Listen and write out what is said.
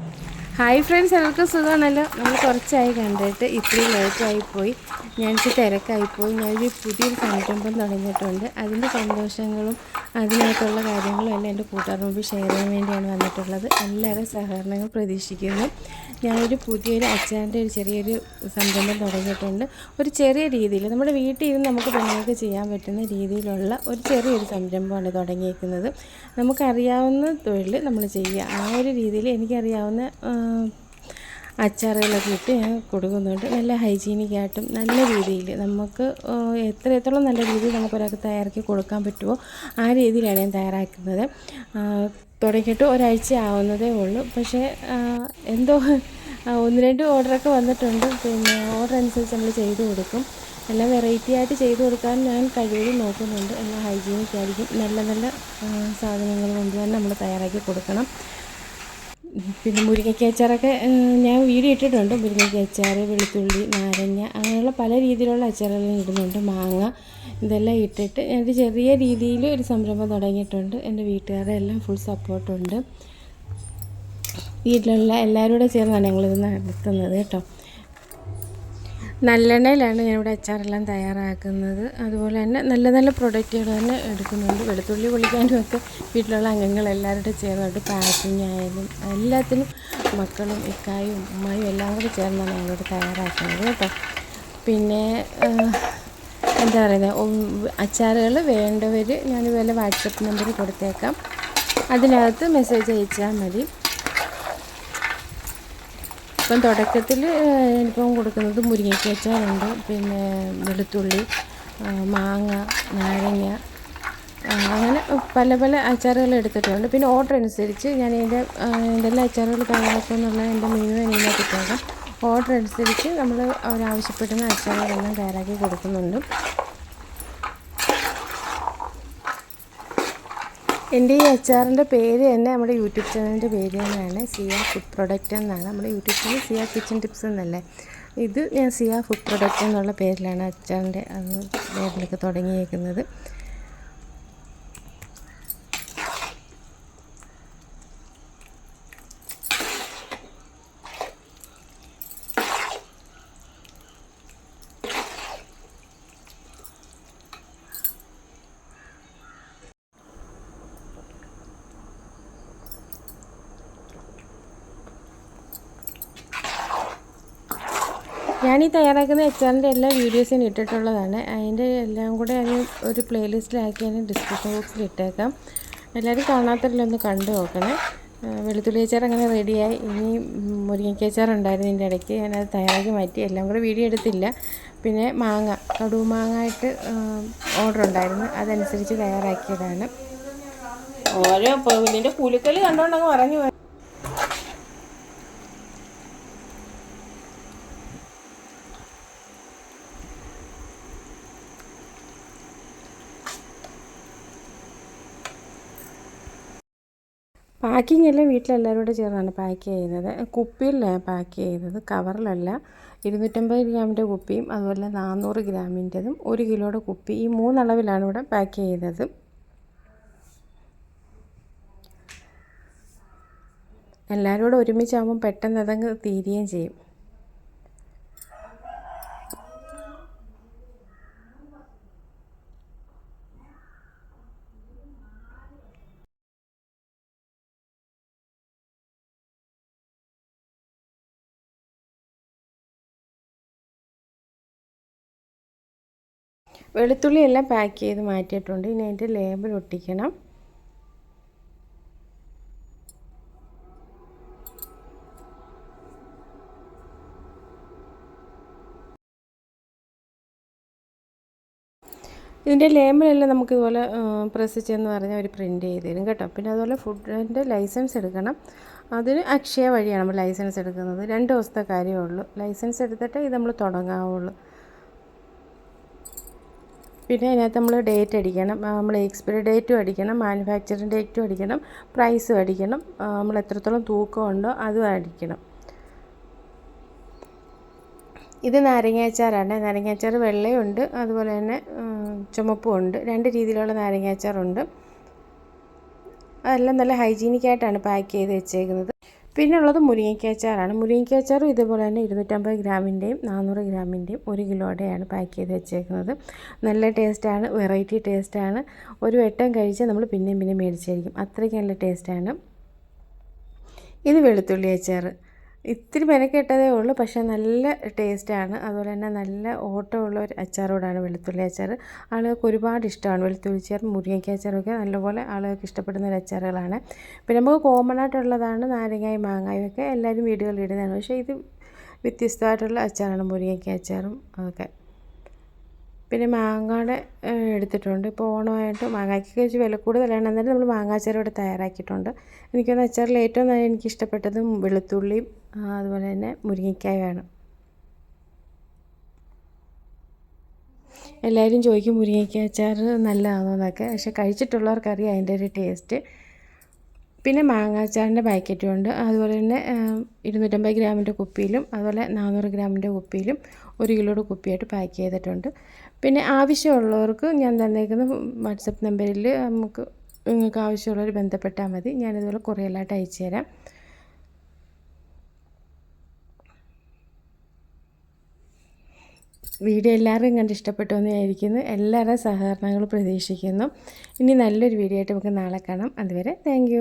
Thank you. Hi friends എല്ലാവർക്കും സുഖമാണല്ലോ? നമ്മൾ കുറച്ചായി കണ്ടിട്ട് ഇത്തിരി ലേറ്റായി പോയി. ഞാനിച്ച് തിരക്കായിപ്പോയി ഞാനൊരു പുതിയൊരു സംരംഭം തുടങ്ങിയിട്ടുണ്ട്. അതിന്റെ സന്തോഷങ്ങളും അതിനകത്തുള്ള കാര്യങ്ങളും എല്ലാം എന്റെ കൂട്ടുകാർ മുമ്പ് ഷെയർ ചെയ്യാൻ വേണ്ടിയാണ് വന്നിട്ടുള്ളത്. എല്ലാവരും സഹകരണങ്ങൾ പ്രതീക്ഷിക്കുന്നു. ഞാനൊരു പുതിയൊരു അച്ഛന്റെ ഒരു ചെറിയൊരു സംരംഭം തുടങ്ങിയിട്ടുണ്ട്. ഒരു ചെറിയ രീതിയിൽ നമ്മുടെ വീട്ടിൽ ഇരുന്ന് നമുക്ക് പെണ്ണുങ്ങൾക്ക് ചെയ്യാൻ പറ്റുന്ന രീതിയിലുള്ള ഒരു ചെറിയൊരു സംരംഭമാണ് തുടങ്ങിയിരിക്കുന്നത് നമുക്കറിയാവുന്ന തൊഴിൽ നമ്മൾ ചെയ്യുക. ആ ഒരു രീതിയിൽ എനിക്കറിയാവുന്ന അച്ചാറുകളൊക്കെ ഇട്ട് ഞാൻ കൊടുക്കുന്നുണ്ട്. നല്ല ഹൈജീനിക്കായിട്ടും നല്ല രീതിയിൽ നമുക്ക് എത്രത്തോളം നല്ല രീതിയിൽ നമുക്കൊരാൾക്ക് തയ്യാറാക്കി കൊടുക്കാൻ പറ്റുമോ ആ രീതിയിലാണ് ഞാൻ തയ്യാറാക്കുന്നത്. തുടങ്ങിയിട്ട് ഒരാഴ്ച ആവുന്നതേ ഉള്ളൂ. പക്ഷേ എന്തോ ഒന്ന് രണ്ട് ഓർഡറൊക്കെ വന്നിട്ടുണ്ട്. പിന്നെ ഓർഡർ അനുസരിച്ച് നമ്മൾ ചെയ്തു കൊടുക്കും. എല്ലാം വെറൈറ്റി ആയിട്ട് ചെയ്തു കൊടുക്കാൻ ഞാൻ കഴിവതും നോക്കുന്നുണ്ട്. എല്ലാം ഹൈജീനിക് ആയിരിക്കും നല്ല നല്ല സാധനങ്ങൾ കൊണ്ട് തന്നെ നമ്മൾ തയ്യാറാക്കി കൊടുക്കണം. പിന്നെ മുരിങ്ങയ്ക്ക അച്ചാറൊക്കെ ഞാൻ വീഡിയോ ഇട്ടിട്ടുണ്ട്. മുരിങ്ങയ്ക്ക അച്ചാർ വെളുത്തുള്ളി നാരങ്ങ അങ്ങനെയുള്ള പല രീതിയിലുള്ള അച്ചാറുകളും ഇടുന്നുണ്ട്. മാങ്ങ ഇതെല്ലാം ഇട്ടിട്ട് എന്റെ ചെറിയ രീതിയിൽ ഒരു സംരംഭം തുടങ്ങിയിട്ടുണ്ട്. എന്റെ വീട്ടുകാരുടെ എല്ലാം ഫുൾ സപ്പോർട്ടുണ്ട് വീട്ടിലുള്ള എല്ലാവരും കൂടെ ചേർന്നാണ് ഞങ്ങളിത് നടത്തുന്നത് കേട്ടോ. നല്ലെണ്ണയിലാണ് ഞാനിവിടെ അച്ചാറെല്ലാം തയ്യാറാക്കുന്നത്. അതുപോലെ തന്നെ നല്ല നല്ല പ്രൊഡക്റ്റുകൾ തന്നെ എടുക്കുന്നുണ്ട്. വെളുത്തുള്ളി പൊളിക്കാനും ഒക്കെ വീട്ടിലുള്ള അംഗങ്ങൾ എല്ലാവരുടെ ചേർന്നിട്ട് പാക്കിങ് ആയാലും എല്ലാത്തിനും മക്കളും ഇക്കായും ഉമ്മായും എല്ലാം കൂടെ ചേർന്നാണ് ഞങ്ങളിവിടെ തയ്യാറാക്കുന്നത് കേട്ടോ. പിന്നെ എന്താ പറയുന്നത് അച്ചാറുകൾ വേണ്ടവർ ഞാനിതുപോലെ വാട്സപ്പ് നമ്പർ കൊടുത്തേക്കാം. അതിനകത്ത് മെസ്സേജ് അയച്ചാൽ മതി. ഇപ്പം തുടക്കത്തിൽ ഇപ്പം കൊടുക്കുന്നത് മുരിങ്ങയ്ക്ക അച്ചാറുണ്ട്. പിന്നെ വെളുത്തുള്ളി മാങ്ങ നാരങ്ങ അങ്ങനെ പല പല അച്ചാറുകൾ എടുത്തിട്ടുണ്ട്. പിന്നെ ഓർഡർ അനുസരിച്ച് ഞാൻ ഇതിന്റെ എന്തെല്ലാം അച്ചാറുകൾ തയ്യാറാക്കുക എന്നുള്ള എന്റെ മെനു അതിനകത്ത് ഓർഡർ അനുസരിച്ച് നമ്മൾ അവരാവശ്യപ്പെടുന്ന അച്ചാറുകളെല്ലാം തയ്യാറാക്കി കൊടുക്കുന്നുണ്ട്. എന്റെ ഈ അച്ചാറിന്റെ പേര് തന്നെ നമ്മുടെ യൂട്യൂബ് ചാനലിന്റെ പേര് തന്നെയാണ് സിയ ഫുഡ് പ്രൊഡക്റ്റ് എന്നാണ്. നമ്മുടെ YouTube channel Siya kitchen tips എന്നല്ലേ. ഇത് ഞാൻ സിയ ഫുഡ് പ്രൊഡക്റ്റ് എന്നുള്ള പേരിലാണ് അച്ചാറിന്റെ പേരിലൊക്കെ തുടങ്ങിയേക്കുന്നത്. ഞാൻ ഈ തയ്യാറാക്കുന്ന അച്ചാറിന്റെ എല്ലാ വീഡിയോസും ഇട്ടിട്ടുള്ളതാണ്. അതിന്റെ എല്ലാം കൂടെ അത് ഒരു പ്ലേലിസ്റ്റിലാക്കി ഞാൻ ഡിസ്ക്രിപ്ഷൻ ബോക്സിൽ ഇട്ടേക്കാം. എല്ലാവരും കാണാത്തവരിലൊന്ന് കണ്ടു നോക്കണേ. വെളുത്തുള്ളി അച്ചാർ അങ്ങനെ റെഡിയായി. ഇനി മുരിങ്ങയ്ക്ക അച്ചാർ ഉണ്ടായിരുന്നു ഇതിന്റെ ഇടയ്ക്ക്. ഞാനത് തയ്യാറാക്കി മാറ്റി. എല്ലാം കൂടെ വീഡിയോ എടുത്തില്ല. പിന്നെ മാങ്ങ കടുവ മാങ്ങ ആയിട്ട് ഓർഡർ ഉണ്ടായിരുന്നു. അതനുസരിച്ച് തയ്യാറാക്കിയതാണ്. ഓരോ ഇതിന്റെ കണ്ടുകൊണ്ടങ്ങ് പറഞ്ഞു പാക്കിംഗ് എല്ലാം വീട്ടിലെല്ലാവരും കൂടെ ചേർന്നാണ് പാക്ക് ചെയ്യുന്നത്. കുപ്പിയിലാണ് പാക്ക് ചെയ്യുന്നത്. കവറിലല്ല. ഇരുന്നൂറ്റമ്പത് ഗ്രാമിന്റെ കുപ്പിയും അതുപോലെ നാനൂറ് ഗ്രാമിന്റെതും ഒരു കിലോയുടെ കുപ്പി ഈ മൂന്നളവിലാണ് ഇവിടെ പാക്ക് ചെയ്തത് എല്ലാവരും കൂടെ ഒരുമിച്ചാകുമ്പോൾ പെട്ടെന്ന് അതങ്ങ് തീരുകയും ചെയ്യും. വെളുത്തുള്ളി എല്ലാം പാക്ക് ചെയ്ത് മാറ്റിയിട്ടുണ്ട്. ഇനി അതിന്റെ ലേബൽ ഒട്ടിക്കണം. ഇതിന്റെ ലേബലെല്ലാം നമുക്ക് ഇതുപോലെ പ്രസ് ചെയ്യുന്ന പറഞ്ഞാൽ അവർ പ്രിന്റ് ചെയ്ത് തരും കേട്ടോ. പിന്നെ അതുപോലെ ഫുഡിന്റെ ലൈസൻസ് എടുക്കണം. അതിന് അക്ഷയ വഴിയാണ് നമ്മൾ ലൈസൻസ് എടുക്കുന്നത്. രണ്ട് ദിവസത്തെ കാര്യമേ ഉള്ളൂ. ലൈസൻസ് എടുത്തിട്ട് ഇത് നമ്മൾ തുടങ്ങാവുള്ളൂ. പിന്നെ അതിനകത്ത് നമ്മൾ ഡേറ്റ് അടിക്കണം. നമ്മൾ എക്സ്പയറി ഡേറ്റും അടിക്കണം. മാനുഫാക്ചറിങ് ഡേറ്റും അടിക്കണം. പ്രൈസും അടിക്കണം. നമ്മൾ എത്രത്തോളം തൂക്കം ഉണ്ടോ അതും അടിക്കണം. ഇത് നാരങ്ങാച്ചാറാണ് നാരങ്ങാച്ചാർ വെള്ളയുണ്ട്. അതുപോലെ തന്നെ ചുമപ്പും ഉണ്ട്. രണ്ട് രീതിയിലുള്ള നാരങ്ങാച്ചാറുണ്ട് അതെല്ലാം നല്ല ഹൈജീനിക്കായിട്ടാണ് പാക്ക് ചെയ്ത് വെച്ചേക്കുന്നത്. പിന്നെ ഉള്ളത് മുരിങ്ങയ്ക്കാച്ചാറാണ് മുരിങ്ങയ്ക്കാച്ചാറും ഇതുപോലെ തന്നെ ഇരുന്നൂറ്റമ്പത് ഗ്രാമിന്റെയും നാനൂറ് ഗ്രാമിന്റെയും ഒരു കിലോയുടെയാണ് പാക്ക് ചെയ്ത് വെച്ചേക്കുന്നത്. നല്ല ടേസ്റ്റാണ് വെറൈറ്റി ടേസ്റ്റാണ്. ഒരു വട്ടം കഴിച്ചാൽ നമ്മൾ പിന്നെയും പിന്നെയും മേടിച്ചായിരിക്കും അത്രയ്ക്ക് നല്ല ടേസ്റ്റാണ്. ഇത് വെളുത്തുള്ളി അച്ചാറ്. ഇത്തിരി മെനക്കെട്ടതേ ഉള്ളൂ പക്ഷേ നല്ല ടേസ്റ്റാണ്. അതുപോലെ തന്നെ നല്ല ഓട്ടമുള്ള ഒരു അച്ചാറോടാണ് വെളുത്തുള്ളി അച്ചാർ ആളുകൾക്ക് ഒരുപാട് ഇഷ്ടമാണ്. വെളുത്തുള്ളി അച്ചാർ മുരിങ്ങയ്ക്ക അച്ചാറൊക്കെ നല്ലപോലെ ആളുകൾക്ക് ഇഷ്ടപ്പെടുന്ന ഒരു അച്ചാറുകളാണ്. പിന്നെ നമുക്ക് കോമൺ ആയിട്ടുള്ളതാണ് നാരങ്ങായും മാങ്ങായും ഒക്കെ എല്ലാവരും വീടുകളിൽ ഇടുന്നതാണ്. പക്ഷേ ഇത് വ്യത്യസ്തമായിട്ടുള്ള അച്ചാറാണ് മുരിങ്ങയ്ക്ക അച്ചാറും അതൊക്കെ പിന്നെ മാങ്ങയുടെ എടുത്തിട്ടുണ്ട്. ഇപ്പോൾ ഓണമായിട്ട് മാങ്ങയ്ക്ക് വെച്ച് വില കൂടുതലാണ്. എന്നാലും നമ്മൾ മാങ്ങാച്ചാർ ഇവിടെ തയ്യാറാക്കിയിട്ടുണ്ട്. എനിക്കൊന്ന് അച്ചാറിൽ ഏറ്റവും എനിക്ക് ഇഷ്ടപ്പെട്ടത് വെളുത്തുള്ളിയും അതുപോലെ തന്നെ മുരിങ്ങയ്ക്കായാണ് എല്ലാവരും ചോദിക്കും മുരിങ്ങയ്ക്ക അച്ചാർ നല്ലതാണോ എന്നൊക്കെ. പക്ഷെ കഴിച്ചിട്ടുള്ളവർക്കറിയാം അതിന്റെ ഒരു ടേസ്റ്റ്. പിന്നെ മാങ്ങാച്ചാറിന്റെ പാക്കറ്റും ഉണ്ട്. അതുപോലെ തന്നെ ഇരുന്നൂറ്റമ്പത് ഗ്രാമിന്റെ കുപ്പിയിലും അതുപോലെ നാനൂറ് ഗ്രാമിന്റെ കുപ്പിയിലും ഒരു കിലോയുടെ കുപ്പിയായിട്ട് പാക്ക് ചെയ്തിട്ടുണ്ട്. പിന്നെ ആവശ്യമുള്ളവർക്ക് ഞാൻ തന്നേക്കുന്ന വാട്സപ്പ് നമ്പറിൽ നമുക്ക് നിങ്ങൾക്ക് ആവശ്യമുള്ളവർ ബന്ധപ്പെട്ടാൽ മതി. ഞാനിതുപോലെ കുറേലായിട്ട് അയച്ചു തരാം വീഡിയോ എല്ലാവരും കണ്ട് ഇഷ്ടപ്പെട്ടു എന്ന് വിചാരിക്കുന്നു. എല്ലാവരുടെ സഹകരണങ്ങൾ പ്രതീക്ഷിക്കുന്നു. ഇനി നല്ലൊരു വീഡിയോ ആയിട്ട് നമുക്ക് നാളെ കാണാം. അതുവരെ താങ്ക്